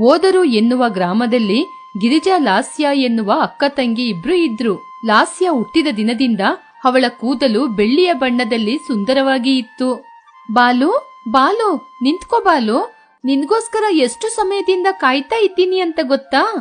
ಓದರು ಎನ್ನುವ ಗ್ರಾಮದಲ್ಲಿ ಗಿರಿಜಾ ಲಾಸ್ಯ ಎನ್ನುವ ಅಕ್ಕ ತಂಗಿ ಇಬ್ರು ಇದ್ರು. ಲಾಸ್ಯ ಹುಟ್ಟಿದ ದಿನದಿಂದ ಅವಳ ಕೂದಲು ಬೆಳ್ಳಿಯ ಬಣ್ಣದಲ್ಲಿ ಸುಂದರವಾಗಿ ಇತ್ತು. ಬಾಲು ಬಾಲು, ನಿಂತ್ಕೋ ಬಾಲು, ನಿನ್ಗೋಸ್ಕರ ಎಷ್ಟು ಸಮಯದಿಂದ ಕಾಯ್ತಾ ಇದ್ದೀನಿ ಅಂತ ಗೊತ್ತಾ?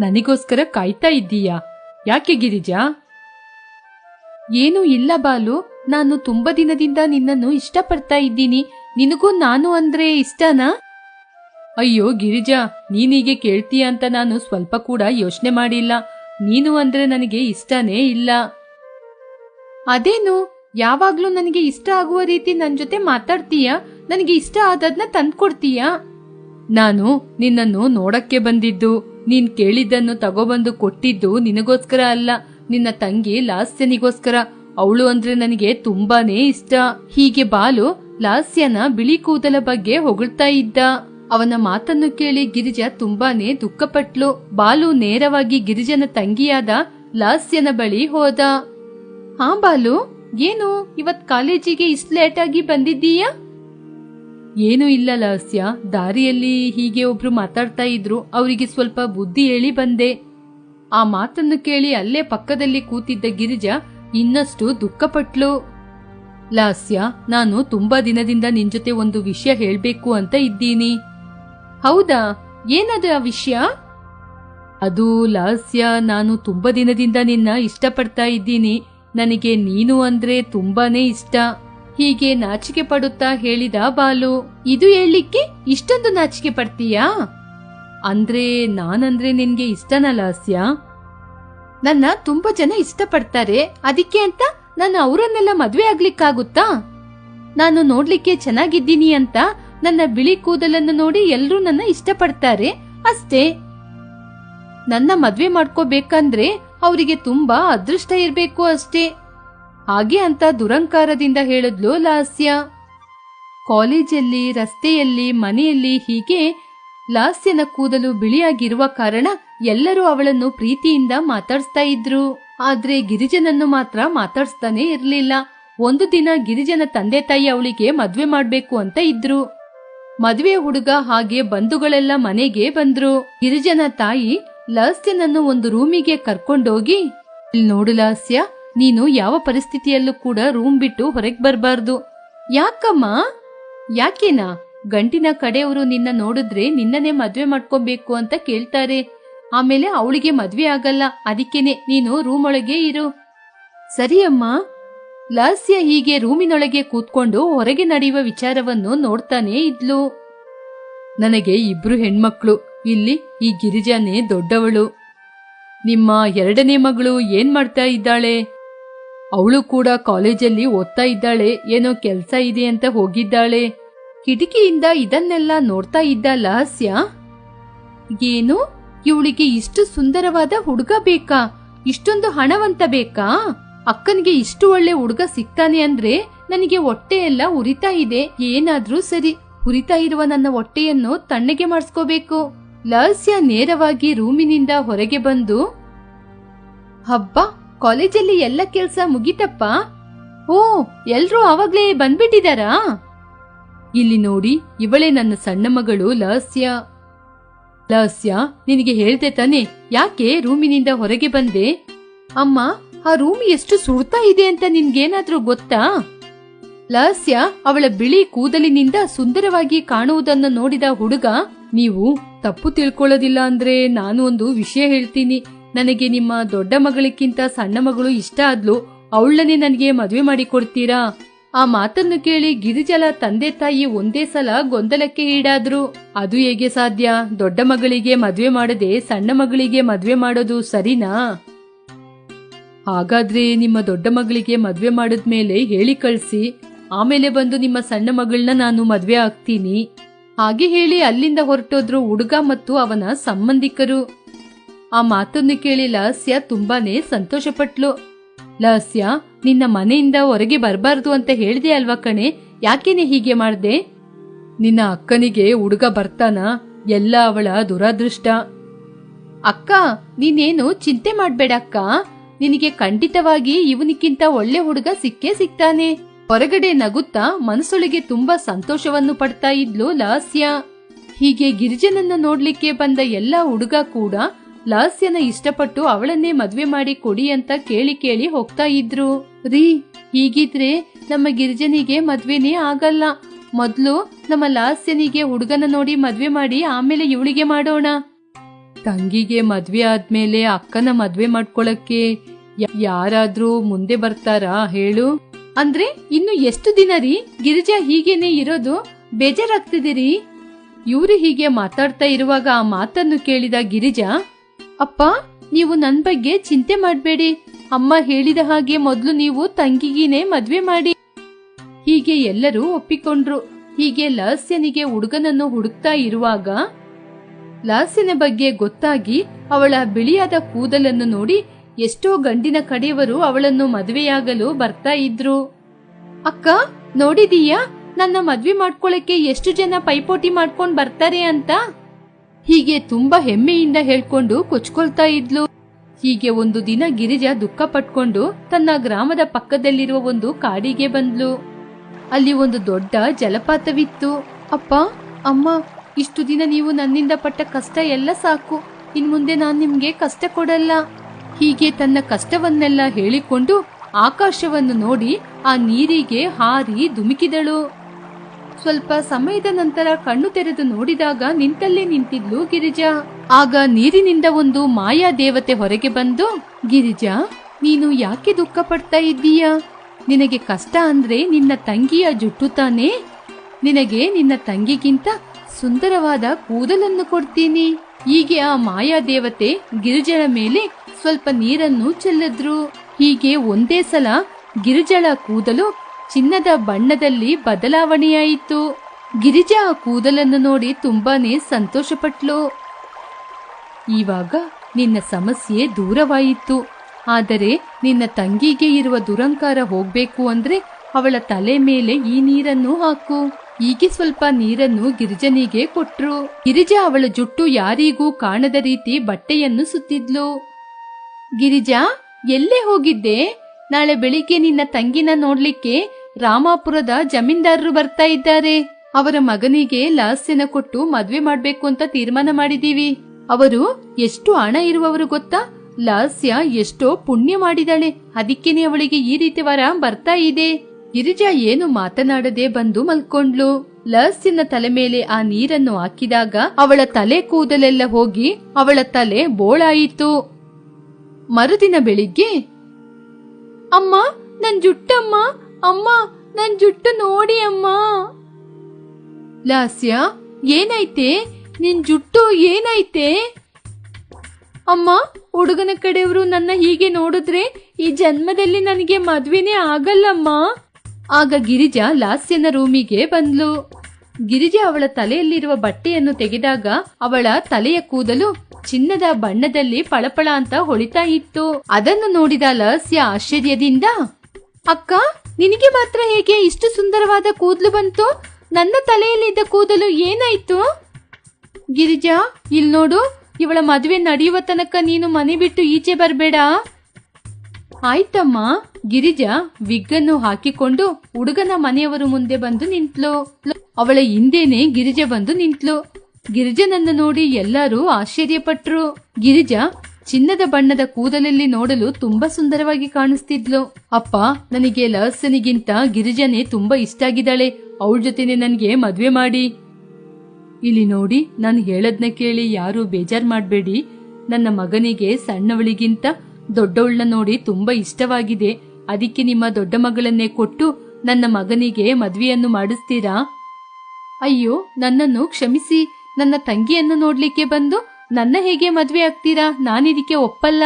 ನನಗೋಸ್ಕರ ಕಾಯ್ತಾ ಇದ್ದೀಯಾ? ಯಾಕೆ ಗಿರಿಜಾ? ಏನೂ ಇಲ್ಲ ಬಾಲು, ನಾನು ತುಂಬಾ ದಿನದಿಂದ ನಿನ್ನನ್ನು ಇಷ್ಟಪಡ್ತಾ ಇದ್ದೀನಿ. ನಿನಗೂ ನಾನು ಅಂದ್ರೆ ಇಷ್ಟನಾ? ಅಯ್ಯೋ ಗಿರಿಜಾ, ನೀನೀಗೆ ಕೇಳ್ತೀಯ ಅಂತ ನಾನು ಸ್ವಲ್ಪ ಕೂಡ ಯೋಚನೆ ಮಾಡಿಲ್ಲ. ನೀನು ಅಂದ್ರೆ ನನಗೆ ಇಷ್ಟನೇ ಇಲ್ಲ. ಅದೇನು? ಯಾವಾಗ್ಲೂ ನನಗೆ ಇಷ್ಟ ಆಗುವ ರೀತಿ ನನ್ ಜೊತೆ ಮಾತಾಡ್ತೀಯ? ನನಗೆ ಇಷ್ಟ ಆದದ್ನ ತಂದ್ಕೊಡ್ತೀಯ? ನಾನು ನಿನ್ನನ್ನು ನೋಡಕ್ಕೆ ಬಂದಿದ್ದು, ನೀನ್ ಕೇಳಿದ್ದನ್ನು ತಗೊಬಂದು ಕೊಟ್ಟಿದ್ದು ನಿನಗೋಸ್ಕರ ಅಲ್ಲ, ನಿನ್ನ ತಂಗಿ ಲಾಸ್ಯನಿಗೋಸ್ಕರ. ಅವಳು ಅಂದ್ರೆ ನನಗೆ ತುಂಬಾನೇ ಇಷ್ಟ. ಹೀಗೆ ಬಾಲು ಲಾಸ್ಯನ ಬಿಳಿ ಕೂದಲ ಬಗ್ಗೆ ಹೊಗಳ್ತಾ ಇದ್ದ. ಅವನ ಮಾತನ್ನು ಕೇಳಿ ಗಿರಿಜಾ ತುಂಬಾನೇ ದುಃಖಪಟ್ಲು. ಬಾಲು ನೇರವಾಗಿ ಗಿರಿಜನ ತಂಗಿಯಾದ ಲಾಸ್ಯನ ಬಳಿ ಹೋದ. ಹಾ ಬಾಲು, ಏನು? ಇವತ್ ಕಾಲೇಜಿಗೆ ಇಷ್ಟು ಲೇಟ್ ಆಗಿ ಬಂದಿದ್ದೀಯಾ? ಏನೂ ಇಲ್ಲ ಲಾಸ್ಯ. ದಾರಿಯಲ್ಲಿ ಹೀಗೆ ಒಬ್ರು ಮಾತಾಡ್ತಾ ಇದ್ರು. ಅವರಿಗೆ ಸ್ವಲ್ಪ ಬುದ್ಧಿ ಹೇಳಿ ಬಂದೆ. ಆ ಮಾತನ್ನು ಕೇಳಿ ಅಲ್ಲೇ ಪಕ್ಕದಲ್ಲಿ ಕೂತಿದ್ದ ಗಿರಿಜಾ ಇನ್ನಷ್ಟು ದುಃಖಪಟ್ಲು. ಲಾಸ್ಯ, ನಾನು ತುಂಬಾ ದಿನದಿಂದ ನಿನ್ ಜೊತೆ ಒಂದು ವಿಷಯ ಹೇಳ್ಬೇಕು ಅಂತ ಇದ್ದೀನಿ. ಹೌದಾ? ಏನದ ಆ ವಿಷಯ? ಅದು ಲಾಸ್ಯ ನಾನು ತುಂಬಾ ದಿನದಿಂದ ನಿನ್ನ ಇಷ್ಟಪಡ್ತಾ ಇದ್ದೀನಿ. ನನಗೆ ನೀನು ಅಂದ್ರೆ ತುಂಬಾನೇ ಇಷ್ಟ. ಹೀಗೆ ನಾಚಿಕೆ ಪಡುತ್ತಾ ಹೇಳಿದ ಬಾಲು ಇದು ಹೇಳಲಿಕ್ಕೆ ಇಷ್ಟೊಂದು ನಾಚಿಕೆ ಪಡ್ತೀಯಾ? ಅಂದ್ರೆ ನಾನಂದ್ರೆ ನಿನ್ಗೆ ಇಷ್ಟನ ಲಾಸ್ಯ? ನನ್ನ ತುಂಬಾ ಜನ ಇಷ್ಟಪಡ್ತಾರೆ. ಅದಕ್ಕೆ ಅಂತ ನಾನು ಅವರನ್ನೆಲ್ಲ ಮದ್ವೆ ಆಗ್ಲಿಕ್ಕಾಗುತ್ತಾ? ನಾನು ನೋಡ್ಲಿಕ್ಕೆ ಚೆನ್ನಾಗಿದ್ದೀನಿ ಅಂತ ನನ್ನ ಬಿಳಿ ಕೂದಲನ್ನು ನೋಡಿ ಎಲ್ಲರೂ ನನ್ನ ಇಷ್ಟಪಡ್ತಾರೆ. ಅಷ್ಟೇ. ನನ್ನ ಮದ್ವೆ ಮಾಡ್ಕೋಬೇಕಂದ್ರೆ ಅವರಿಗೆ ತುಂಬಾ ಅದೃಷ್ಟ ಇರಬೇಕು ಅಷ್ಟೇ. ಹಾಗೆ ಅಂತ ದುರಂಕಾರದಿಂದ ಹೇಳಿದ್ಲು ಲಾಸ್ಯ. ಕಾಲೇಜಲ್ಲಿ, ರಸ್ತೆಯಲ್ಲಿ, ಮನೆಯಲ್ಲಿ ಹೀಗೆ ಲಾಸ್ಯನ ಕೂದಲು ಬಿಳಿಯಾಗಿರುವ ಕಾರಣ ಎಲ್ಲರೂ ಅವಳನ್ನು ಪ್ರೀತಿಯಿಂದ ಮಾತಾಡ್ಸ್ತಾ ಇದ್ರು. ಆದ್ರೆ ಗಿರಿಜನನ್ನು ಮಾತ್ರ ಮಾತಾಡ್ಸ್ತಾನೆ ಇರಲಿಲ್ಲ. ಒಂದು ದಿನ ಗಿರಿಜನ ತಂದೆ ತಾಯಿ ಅವಳಿಗೆ ಮದ್ವೆ ಮಾಡ್ಬೇಕು ಅಂತ ಇದ್ರು. ಮದುವೆ ಹುಡುಗ ಹಾಗೆ ಬಂಧುಗಳೆಲ್ಲ ಮನೆಗೆ ಬಂದ್ರು. ಗಿರಿಜನ ತಾಯಿ ಲಾಸ್ಯನನ್ನು ಒಂದು ರೂಮಿಗೆ ಕರ್ಕೊಂಡೋಗಿ, ಇಲ್ಲಿ ನೋಡು ಲಾಸ್ಯ ನೀನು ಯಾವ ಪರಿಸ್ಥಿತಿಯಲ್ಲೂ ಕೂಡ ರೂಮ್ ಬಿಟ್ಟು ಹೊರಗೆ ಬರಬಾರ್ದು. ಯಾಕಮ್ಮ? ಯಾಕೇನಾ? ಗಂಟಿನ ಕಡೆಯವರು ನಿನ್ನ ನೋಡಿದ್ರೆ ನಿನ್ನನೇ ಮದ್ವೆ ಮಾಡ್ಕೊಬೇಕು ಅಂತ ಕೇಳ್ತಾರೆ. ಆಮೇಲೆ ಅವಳಿಗೆ ಮದ್ವೆ ಆಗಲ್ಲ. ಅದಕ್ಕೇನೆ ನೀನು ರೂಮ್ ಒಳಗೆ ಇರು. ಸರಿ ಅಮ್ಮ ಲಾಸ್ಯ ಹೀಗೆ ರೂಮಿನೊಳಗೆ ಕೂತ್ಕೊಂಡು ಹೊರಗೆ ನಡೆಯುವ ವಿಚಾರವನ್ನು ನೋಡ್ತಾನೇ ಇದ್ಲು. ನನಗೆ ಇಬ್ರು ಹೆಣ್ಮಕ್ಳು, ಇಲ್ಲಿ ಈ ಗಿರಿಜಾನೇ ದೊಡ್ಡವಳು. ನಿಮ್ಮ ಎರಡನೇ ಮಗಳು ಏನ್ ಮಾಡ್ತಾ ಇದ್ದಾಳೆ? ಅವಳು ಕೂಡ ಕಾಲೇಜಲ್ಲಿ ಓದ್ತಾ ಇದ್ದಾಳೆ, ಏನೋ ಕೆಲ್ಸ ಇದೆ ಅಂತ ಹೋಗಿದ್ದಾಳೆ. ಕಿಟಕಿಯಿಂದ ಇದನ್ನೆಲ್ಲ ನೋಡ್ತಾ ಇದ್ದ ಲಾಸ್ಯ, ಏನು? ಇವಳಿಗೆ ಇಷ್ಟು ಸುಂದರವಾದ ಹುಡುಗ ಬೇಕಾ? ಇಷ್ಟೊಂದು ಹಣವಂತ ಬೇಕಾ? ಅಕ್ಕನಿಗೆ ಇಷ್ಟು ಒಳ್ಳೆ ಹುಡುಗ ಸಿಗ್ತಾನೆ ಅಂದ್ರೆ ನನಗೆ ಹೊಟ್ಟೆ ಎಲ್ಲ ಉರಿತಾ ಇದೆ. ಏನಾದ್ರೂ ಸರಿ. ಉರಿತಾ ಇರುವ ನನ್ನ ಹೊಟ್ಟೆಯನ್ನು ತಣ್ಣಗೆ ಮಾಡಿಸ್ಕೋಬೇಕು. ಲಹಸ್ಯ ನೇರವಾಗಿ ರೂಮಿನಿಂದ ಹೊರಗೆ ಬಂದು, ಹಬ್ಬ, ಕಾಲೇಜಲ್ಲಿ ಎಲ್ಲ ಕೆಲ್ಸ ಮುಗಿತಪ್ಪ? ಓ, ಎಲ್ರೂ ಅವಾಗ್ಲೇ ಬಂದ್ಬಿಟ್ಟಿದಾರಾ? ಇಲ್ಲಿ ನೋಡಿ, ಇವಳೇ ನನ್ನ ಸಣ್ಣ ಮಗಳು ಲಹಸ್ಯ ಲಹಸ್ಯ ನಿನಗೆ ಹೇಳ್ದೆ ತಾನೆ. ಯಾಕೆ ರೂಮಿನಿಂದ ಹೊರಗೆ ಬಂದೆ? ಅಮ್ಮ ಆ ರೂಮ್ ಎಷ್ಟು ಸುಡ್ತಾ ಇದೆ ಅಂತ ನಿನ್ಗೇನಾದ್ರೂ ಗೊತ್ತಾ? ಲಾಸ್ಯ, ಅವಳ ಬಿಳಿ ಕೂದಲಿನಿಂದ ಸುಂದರವಾಗಿ ಕಾಣುವುದನ್ನು ನೋಡಿದ ಹುಡುಗ, ನೀವು ತಪ್ಪು ತಿಳ್ಕೊಳ್ಳೋದಿಲ್ಲ ಅಂದ್ರೆ ನಾನು ಒಂದು ವಿಷಯ ಹೇಳ್ತೀನಿ. ನನಗೆ ನಿಮ್ಮ ದೊಡ್ಡ ಮಗಳಿಗಿಂತ ಸಣ್ಣ ಮಗಳು ಇಷ್ಟ ಆದ್ಲು, ಅವಳನ್ನೇ ನನಗೆ ಮದುವೆ ಮಾಡಿ ಕೊಡ್ತೀರಾ ಆ ಮಾತನ್ನು ಕೇಳಿ ಗಿರಿಜಲ ತಂದೆ ತಾಯಿ ಒಂದೇ ಸಲ ಗೊಂದಲಕ್ಕೆ ಈಡಾದ್ರು. ಅದು ಹೇಗೆ ಸಾಧ್ಯ? ದೊಡ್ಡ ಮಗಳಿಗೆ ಮದುವೆ ಮಾಡದೆ ಸಣ್ಣ ಮಗಳಿಗೆ ಮದುವೆ ಮಾಡೋದು ಸರಿನಾ? ಹಾಗಾದ್ರೆ ನಿಮ್ಮ ದೊಡ್ಡ ಮಗಳಿಗೆ ಮದ್ವೆ ಮಾಡಿದ್ಮೇಲೆ ಹೇಳಿ ಕಳ್ಸಿ. ಆಮೇಲೆ ಬಂದು ನಿಮ್ಮ ಸಣ್ಣ ಮಗಳನ್ನ ನಾನು ಮದ್ವೆ ಆಗ್ತೀನಿ. ಹಾಗೆ ಹೇಳಿ ಅಲ್ಲಿಂದ ಹೊರಟೋದ್ರು ಹುಡುಗ ಮತ್ತು ಅವನ ಸಂಬಂಧಿಕರು. ಆ ಮಾತನ್ನು ಕೇಳಿ ಲಾಸ್ಯ ತುಂಬಾನೇ ಸಂತೋಷಪಟ್ಲು. ಲಾಸ್ಯ, ನಿನ್ನ ಮನೆಯಿಂದ ಹೊರಗೆ ಬರಬಾರ್ದು ಅಂತ ಹೇಳಿದೆ ಅಲ್ವಾ ಕಣೆ? ಯಾಕೇನೆ ಹೀಗೆ ಮಾಡ್ದೆ? ನಿನ್ನ ಅಕ್ಕನಿಗೆ ಹುಡುಗ ಬರ್ತಾನ? ಎಲ್ಲ ಅವಳ ದುರಾದೃಷ್ಟ. ಅಕ್ಕ, ನೀನೇನು ಚಿಂತೆ ಮಾಡಬೇಡ ಅಕ್ಕ? ನಿನಗೆ ಖಂಡಿತವಾಗಿ ಇವನಿಕ್ಕಿಂತ ಒಳ್ಳೆ ಹುಡುಗ ಸಿಕ್ಕೇ ಸಿಗ್ತಾನೆ. ಹೊರಗಡೆ ನಗುತ್ತಾ ಮನಸ್ಸೊಳಗೆ ತುಂಬಾ ಸಂತೋಷವನ್ನು ಪಡ್ತಾ ಇದ್ಲು ಲಾಸ್ಯ. ಹೀಗೆ ಗಿರಿಜನನ್ನ ನೋಡ್ಲಿಕ್ಕೆ ಬಂದ ಎಲ್ಲ ಹುಡುಗ ಕೂಡ ಲಾಸ್ಯನ ಇಷ್ಟಪಟ್ಟು ಅವಳನ್ನೇ ಮದ್ವೆ ಮಾಡಿ ಕೊಡಿ ಅಂತ ಕೇಳಿ ಕೇಳಿ ಹೋಗ್ತಾ ಇದ್ರು. ರೀ, ಹೀಗಿದ್ರೆ ನಮ್ಮ ಗಿರಿಜನಿಗೆ ಮದ್ವೆನೇ ಆಗಲ್ಲ. ಮೊದ್ಲು ನಮ್ಮ ಲಾಸ್ಯನಿಗೆ ಹುಡುಗನ ನೋಡಿ ಮದ್ವೆ ಮಾಡಿ ಆಮೇಲೆ ಇವಳಿಗೆ ಮಾಡೋಣ. ತಂಗಿಗೆ ಮದ್ವೆ ಆದ್ಮೇಲೆ ಅಕ್ಕನ ಮದ್ವೆ ಮಾಡ್ಕೊಳಕ್ಕೆ ಯಾರಾದ್ರೂ ಮುಂದೆ ಬರ್ತಾರಾ ಹೇಳು. ಅಂದ್ರೆ ಇನ್ನು ಎಷ್ಟು ದಿನ ರೀ? ಗಿರಿಜಾ ಹೀಗೇನೆ ಇರೋದು? ಬೇಜಾರಾಗ್ತಿದಿರಿ ಇವ್ರು ಹೀಗೆ ಮಾತಾಡ್ತಾ ಇರುವಾಗ ಆ ಮಾತನ್ನು ಕೇಳಿದ ಗಿರಿಜಾ, ಅಪ್ಪ, ನೀವು ನನ್ ಬಗ್ಗೆ ಚಿಂತೆ ಮಾಡಬೇಡಿ. ಅಮ್ಮ ಹೇಳಿದ ಹಾಗೆ ಮೊದ್ಲು ನೀವು ತಂಗಿಗೀನೇ ಮದ್ವೆ ಮಾಡಿ. ಹೀಗೆ ಎಲ್ಲರೂ ಒಪ್ಪಿಕೊಂಡ್ರು. ಹೀಗೆ ಲಾಸ್ಯನಿಗೆ ಹುಡುಗನನ್ನು ಹುಡುಕ್ತಾ ಇರುವಾಗ, ಲಾಸ್ಯನ ಬಗ್ಗೆ ಗೊತ್ತಾಗಿ ಅವಳ ಬಿಳಿಯಾದ ಕೂದಲನ್ನು ನೋಡಿ ಎಷ್ಟೋ ಗಂಡಿನ ಕಡೆಯವರು ಅವಳನ್ನು ಮದುವೆಯಾಗಲು ಬರ್ತಾ ಇದ್ರು. ಅಕ್ಕ, ನೋಡಿದೀಯಾ? ನನ್ನ ಮದ್ವೆ ಮಾಡ್ಕೊಳಕ್ಕೆ ಎಷ್ಟು ಜನ ಪೈಪೋಟಿ ಮಾಡ್ಕೊಂಡ್ ಬರ್ತಾರೆ ಅಂತ? ಹೀಗೆ ತುಂಬಾ ಹೆಮ್ಮೆಯಿಂದ ಹೇಳ್ಕೊಂಡು ಕೊಚ್ಕೊಳ್ತಾ ಇದ್ಲು. ಹೀಗೆ ಒಂದು ದಿನ ಗಿರಿಜಾ ದುಃಖ ಪಟ್ಕೊಂಡು ತನ್ನ ಗ್ರಾಮದ ಪಕ್ಕದಲ್ಲಿರುವ ಒಂದು ಕಾಡಿಗೆ ಬಂದ್ಲು. ಅಲ್ಲಿ ಒಂದು ದೊಡ್ಡ ಜಲಪಾತವಿತ್ತು. ಅಪ್ಪ, ಅಮ್ಮ, ಇಷ್ಟು ದಿನ ನೀವು ನನ್ನಿಂದ ಪಟ್ಟ ಕಷ್ಟ ಎಲ್ಲ ಸಾಕು. ಇನ್ ಮುಂದೆ ನಾನ್ ನಿಮ್ಗೆ ಕಷ್ಟ ಕೊಡಲ್ಲ. ಹೀಗೆ ತನ್ನ ಕಷ್ಟವನ್ನೆಲ್ಲ ಹೇಳಿಕೊಂಡು ಆಕಾಶವನ್ನು ನೋಡಿ ಆ ನೀರಿಗೆ ಹಾರಿ ಧುಮುಕಿದಳು. ಸ್ವಲ್ಪ ಸಮಯದ ನಂತರ ಕಣ್ಣು ತೆರೆದು ನೋಡಿದಾಗ ನಿಂತಲ್ಲೇ ನಿಂತಿದ್ಲು ಗಿರಿಜಾ. ಆಗ ನೀರಿನಿಂದ ಒಂದು ಮಾಯಾ ದೇವತೆ ಹೊರಗೆ ಬಂದು, ಗಿರಿಜಾ, ನೀನು ಯಾಕೆ ದುಃಖ ಪಡ್ತಾ ಇದ್ದೀಯ? ನಿನಗೆ ಕಷ್ಟ ಅಂದ್ರೆ ನಿನ್ನ ತಂಗಿಯ ಜುಟ್ಟು ತಾನೇ? ನಿನಗೆ ನಿನ್ನ ತಂಗಿಗಿಂತ ಸುಂದರವಾದ ಕೂದಲನ್ನು ಕೊಡ್ತೀನಿ. ಹೀಗೆ ಆ ಮಾಯಾ ದೇವತೆ ಗಿರಿಜಳ ಮೇಲೆ ಸ್ವಲ್ಪ ನೀರನ್ನು ಚೆಲ್ಲಿದ್ರು. ಹೀಗೆ ಒಂದೇ ಸಲ ಗಿರಿಜಳ ಕೂದಲು ಚಿನ್ನದ ಬಣ್ಣದಲ್ಲಿ ಬದಲಾವಣೆಯಾಯಿತು. ಗಿರಿಜಾ ಕೂದಲನ್ನು ನೋಡಿ ತುಂಬಾನೇ ಸಂತೋಷಪಟ್ಲು. ಇವಾಗ ನಿನ್ನ ಸಮಸ್ಯೆ ದೂರವಾಯಿತು. ಆದರೆ ನಿನ್ನ ತಂಗಿಗೆ ಇರುವ ದುರಂಕಾರ ಹೋಗ್ಬೇಕು ಅಂದ್ರೆ ಅವಳ ತಲೆ ಮೇಲೆ ಈ ನೀರನ್ನು ಹಾಕು. ಹೀಗೆ ಸ್ವಲ್ಪ ನೀರನ್ನು ಗಿರಿಜನಿಗೆ ಕೊಟ್ರು. ಗಿರಿಜಾ ಅವಳ ಜುಟ್ಟು ಯಾರಿಗೂ ಕಾಣದ ರೀತಿ ಬಟ್ಟೆಯನ್ನು ಸುತ್ತಿದ್ಲು. ಗಿರಿಜಾ, ಎಲ್ಲೇ ಹೋಗಿದ್ದೆ? ನಾಳೆ ಬೆಳಿಗ್ಗೆ ನಿನ್ನ ತಂಗಿನ ನೋಡ್ಲಿಕ್ಕೆ ರಾಮಾಪುರದ ಜಮೀನ್ದಾರರು ಬರ್ತಾ ಇದ್ದಾರೆ. ಅವರ ಮಗನಿಗೆ ಲಾಸ್ಯನ ಕೊಟ್ಟು ಮದ್ವೆ ಮಾಡ್ಬೇಕು ಅಂತ ತೀರ್ಮಾನ ಮಾಡಿದೀವಿ ಅವರು ಎಷ್ಟು ಹಣ ಇರುವವರು ಗೊತ್ತಾ? ಲಾಸ್ಯ ಎಷ್ಟೋ ಪುಣ್ಯ ಮಾಡಿದಾಳೆ. ಅದಕ್ಕೇನೆ ಅವಳಿಗೆ ಈ ರೀತಿ ವರ ಬರ್ತಾ ಇದೆ. ಗಿರಿಜಾ ಏನು ಮಾತನಾಡದೆ ಬಂದು ಮಲ್ಕೊಂಡ್ಲು. ಲಾಸ್ಯನ ತಲೆ ಮೇಲೆ ಆ ನೀರನ್ನು ಹಾಕಿದಾಗ ಅವಳ ತಲೆ ಕೂದಲೆಲ್ಲ ಹೋಗಿ ಅವಳ ತಲೆ ಬೋಳಾಯಿತು. ಮರುದಿನ ಬೆಳಿಗ್ಗೆ, ಅಮ್ಮ, ನನ್ ಜುಟ್ಟಮ್ಮ, ಅಮ್ಮ, ನನ್ ಜುಟ್ಟು ನೋಡಿ ಅಮ್ಮ. ಲಾಸ್ಯ, ಏನೈತೆ? ನಿನ್ ಜುಟ್ಟು ಏನೈತೆ? ಅಮ್ಮ, ಹುಡುಗನ ಕಡೆಯವರು ನನ್ನ ಹೀಗೆ ನೋಡಿದ್ರೆ ಈ ಜನ್ಮದಲ್ಲಿ ನನಗೆ ಮದ್ವೆನೇ ಆಗಲ್ಲಮ್ಮ. ಆಗ ಗಿರಿಜಾ ಲಾಸ್ಯನ ರೂಮಿಗೆ ಬಂದ್ಲು. ಗಿರಿಜಾ ಅವಳ ತಲೆಯಲ್ಲಿರುವ ಬಟ್ಟೆಯನ್ನು ತೆಗೆದಾಗ ಅವಳ ತಲೆಯ ಕೂದಲು ಚಿನ್ನದ ಬಣ್ಣದಲ್ಲಿ ಫಳಫಳ ಅಂತ ಹೊಳಿತಾ ಇತ್ತು. ಅದನ್ನು ನೋಡಿದ ಲಸ್ಯ ಆಶ್ಚರ್ಯದಿಂದ, ಅಕ್ಕ, ನಿನಗೆ ಮಾತ್ರ ಹೇಗೆ ಇಷ್ಟು ಸುಂದರವಾದ ಕೂದಲು ಬಂತು? ನನ್ನ ತಲೆಯಲ್ಲಿದ್ದ ಕೂದಲು ಏನಾಯ್ತು? ಗಿರಿಜಾ ಇಲ್ಲಿ ನೋಡು, ಇವಳ ಮದುವೆ ನಡೆಯುವ ತನಕ ನೀನು ಮನೆ ಬಿಟ್ಟು ಈಚೆ ಬರಬೇಡ. ಆಯ್ತಮ್ಮ. ಗಿರಿಜಾ ವಿಗ್ಗನ್ನು ಹಾಕಿಕೊಂಡು ಹುಡುಗನ ಮನೆಯವರು ಮುಂದೆ ಬಂದು ನಿಂತ್ಲು. ಅವಳ ಹಿಂದೆನೆ ಗಿರಿಜಾ ಬಂದು ನಿಂತ್ಲು. ಗಿರಿಜನನ್ನು ನೋಡಿ ಎಲ್ಲರೂ ಆಶ್ಚರ್ಯಪಟ್ರು. ಗಿರಿಜಾ ಚಿನ್ನದ ಬಣ್ಣದ ಕೂದಲಲ್ಲಿ ನೋಡಲು ತುಂಬಾ ಸುಂದರವಾಗಿ ಕಾಣಿಸ್ತಿದ್ಲು. ಅಪ್ಪ, ನನಗೆ ಲಹಸನಿಗಿಂತ ಗಿರಿಜನೆ ತುಂಬಾ ಇಷ್ಟ ಆಗಿದ್ದಾಳೆ. ಅವಳ ಜೊತೆನೆ ನನ್ಗೆ ಮದ್ವೆ ಮಾಡಿ. ಇಲ್ಲಿ ನೋಡಿ, ನಾನು ಹೇಳದ್ನ ಕೇಳಿ ಯಾರು ಬೇಜಾರ್ ಮಾಡಬೇಡಿ. ನನ್ನ ಮಗನಿಗೆ ಸಣ್ಣವಳಿಗಿಂತ ದೊಡ್ಡವಳನ್ನ ನೋಡಿ ತುಂಬಾ ಇಷ್ಟವಾಗಿದೆ. ಅದಕ್ಕೆ ನಿಮ್ಮ ದೊಡ್ಡ ಮಗಳನ್ನೇ ಕೊಟ್ಟು ನನ್ನ ಮಗನಿಗೆ ಮದ್ವೆಯನ್ನು ಮಾಡಿಸ್ತೀರಾ? ಅಯ್ಯೋ, ನನ್ನನ್ನು ಕ್ಷಮಿಸಿ. ನನ್ನ ತಂಗಿಯನ್ನು ನೋಡ್ಲಿಕ್ಕೆ ಬಂದು, ನನ್ನ ಹೇಗೆ ಮದ್ವೆ ಆಗ್ತೀರಾ? ನಾನಿದಕ್ಕೆ ಒಪ್ಪಲ್ಲ.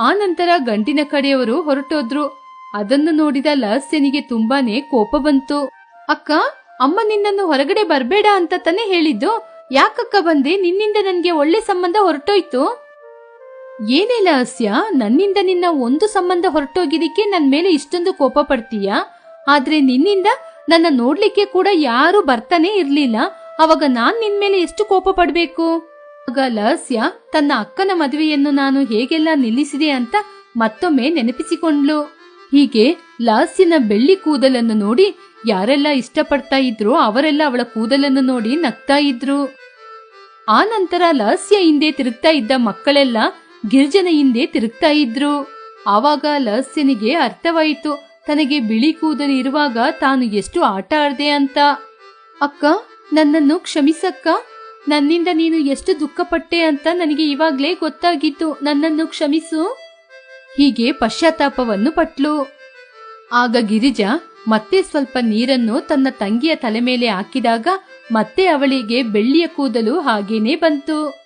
ಆ ನಂತರ ಗಂಟಿನ ಕಡೆಯವರು ಹೊರಟೋದ್ರು. ಅದನ್ನು ನೋಡಿದ ಲಹಸ್ಯನಿಗೆ ತುಂಬಾನೇ ಕೋಪ ಬಂತು. ಅಕ್ಕ, ಅಮ್ಮ ನಿನ್ನನ್ನು ಹೊರಗಡೆ ಬರ್ಬೇಡ ಅಂತ ತಾನೇ ಹೇಳಿದ್ದು? ಯಾಕಕ್ಕ ಬಂದೆ? ನಿನ್ನಿಂದ ನನ್ಗೆ ಒಳ್ಳೆ ಸಂಬಂಧ ಹೊರಟೋಯ್ತು. ಏನೇ ಲಹಸ್ಯ, ನನ್ನಿಂದ ನಿನ್ನ ಒಂದು ಸಂಬಂಧ ಹೊರಟೋಗಿದ್ದಕ್ಕೆ ನನ್ ಮೇಲೆ ಇಷ್ಟೊಂದು ಕೋಪ ಪಡ್ತೀಯಾ? ಆದ್ರೆ ನಿನ್ನಿಂದ ನನ್ನ ನೋಡ್ಲಿಕ್ಕೆ ಕೂಡ ಯಾರು ಬರ್ತಾನೆ ಇರ್ಲಿಲ್ಲ. ಅವಾಗ ನಾನ್ ನಿನ್ಮೇಲೆ ಎಷ್ಟು ಕೋಪ ಪಡ್ಬೇಕು? ಆಗ ಲಾಸ್ಯ ತನ್ನ ಅಕ್ಕನ ಮದುವೆಯನ್ನು ನಾನು ಹೇಗೆಲ್ಲ ನಿಲ್ಲಿಸಿದೆ ಅಂತ ಮತ್ತೊಮ್ಮೆ ನೆನಪಿಸಿಕೊಂಡ್ಲು ಹೀಗೆ ಲಾಸ್ಯನ ಬೆಳ್ಳಿ ಕೂದಲನ್ನು ನೋಡಿ ಯಾರೆಲ್ಲ ಇಷ್ಟಪಡ್ತಾ ಇದ್ರು ಅವರೆಲ್ಲ ಅವಳ ಕೂದಲನ್ನು ನೋಡಿ ನಗ್ತಾ ಇದ್ರು. ಆ ನಂತರ ಲಹಸ್ಯ ಹಿಂದೆ ತಿರುಗ್ತಾ ಇದ್ದ ಮಕ್ಕಳೆಲ್ಲ ಗಿರ್ಜನ ಹಿಂದೆ ತಿರುಗ್ತಾ ಇದ್ರು. ಆವಾಗ ಲಹಸ್ಯನಿಗೆ ಅರ್ಥವಾಯಿತು, ತನಗೆ ಬಿಳಿ ಕೂದಲು ಇರುವಾಗ ತಾನು ಎಷ್ಟು ಆಟ ಆಡ್ದೆ ಅಂತ. ಅಕ್ಕ ನನ್ನನ್ನು ಕ್ಷಮಿಸಕ್ಕ? ನನ್ನಿಂದ ನೀನು ಎಷ್ಟು ದುಃಖಪಟ್ಟೆ ಅಂತ ನನಗೆ ಇವಾಗ್ಲೇ ಗೊತ್ತಾಗಿತ್ತು. ನನ್ನನ್ನು ಕ್ಷಮಿಸು. ಹೀಗೆ ಪಶ್ಚಾತ್ತಾಪವನ್ನು ಪಟ್ಲು. ಆಗ ಗಿರಿಜಾ ಮತ್ತೆ ಸ್ವಲ್ಪ ನೀರನ್ನು ತನ್ನ ತಂಗಿಯ ತಲೆ ಮೇಲೆ ಹಾಕಿದಾಗ ಮತ್ತೆ ಅವಳಿಗೆ ಬೆಳ್ಳಿಯ ಕೂದಲು ಹಾಗೇನೇ ಬಂತು.